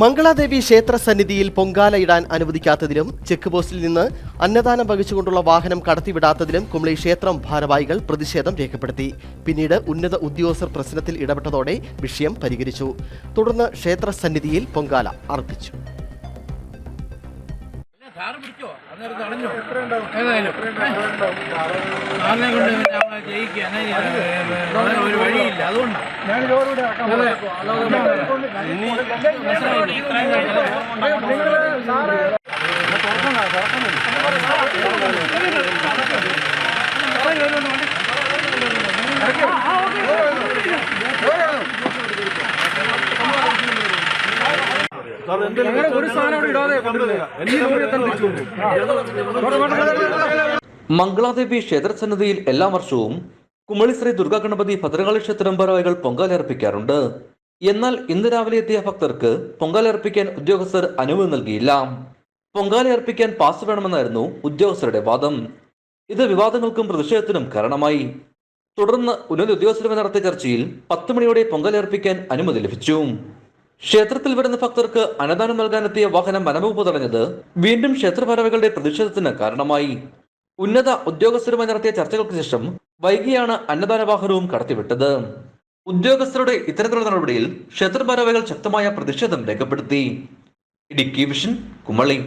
മംഗളാദേവി ക്ഷേത്ര സന്നിധിയിൽ പൊങ്കാല ഇടാൻ അനുവദിക്കാത്തതിലും ചെക്ക് പോസ്റ്റിൽ നിന്ന് അന്നദാനം വഹിച്ചുകൊണ്ടുള്ള വാഹനം കടത്തിവിടാത്തതിലും കുമളി ക്ഷേത്രം ഭാരവാഹികൾ പ്രതിഷേധം രേഖപ്പെടുത്തി. പിന്നീട് ഉന്നത ഉദ്യോഗസ്ഥർ പ്രശ്നത്തിൽ ഇടപെട്ടതോടെ വിഷയം പരിഹരിച്ചു. തുടർന്ന് ക്ഷേത്ര സന്നിധിയിൽ പൊങ്കാല അർപ്പിച്ചു. ഒരു വഴിയില്ല. അതുകൊണ്ടാണ് ഒരു സാധനം അവിടെ ഇടാതെ കൊണ്ടുവരിക ഈ ലോറി എത്താൻ തിരിച്ചു മംഗളാദേവി ക്ഷേത്രസന്നിധിയിൽ എല്ലാ വർഷവും കുമളി ശ്രീ ദുർഗാ ഗണപതി ഭദ്രകാളി ക്ഷേത്രം ഭാരവാഹികൾ പൊങ്കാലർപ്പിക്കാറുണ്ട് എന്നാൽ ഇന്ന് രാവിലെ എത്തിയ ഭക്തർക്ക് പൊങ്കാലർപ്പിക്കാൻ ഉദ്യോഗസ്ഥർ അനുമതി നൽകിയില്ല. പൊങ്കാലയർപ്പിക്കാൻ പാസ് വേണമെന്നായിരുന്നു ഉദ്യോഗസ്ഥരുടെ വാദം. ഇത് വിവാദങ്ങൾക്കും പ്രതിഷേധത്തിനും കാരണമായി. തുടർന്ന് ഉന്നത ഉദ്യോഗസ്ഥരുമായി നടത്തിയ ചർച്ചയിൽ പത്ത് മണിയോടെ പൊങ്കാലയർപ്പിക്കാൻ അനുമതി ലഭിച്ചു. ക്ഷേത്രത്തിൽ വരുന്ന ഭക്തർക്ക് അന്നദാനം നൽകാനെത്തിയ വാഹനം വനംവകുപ്പ് തടഞ്ഞത് വീണ്ടും ക്ഷേത്രഭാരവികളുടെ പ്രതിഷേധത്തിന് കാരണമായി. ഉന്നത ഉദ്യോഗസ്ഥരുമായി നടത്തിയ ചർച്ചകൾക്ക് ശേഷം വൈകിയാണ് അന്നദാന വാഹനവും കടത്തിവിട്ടത്. ഉദ്യോഗസ്ഥരുടെ ഇത്തരത്തിലുള്ള നടപടിയിൽ ക്ഷേത്ര ശക്തമായ പ്രതിഷേധം രേഖപ്പെടുത്തി. ഇടുക്കി വിഷൻ കുമളി.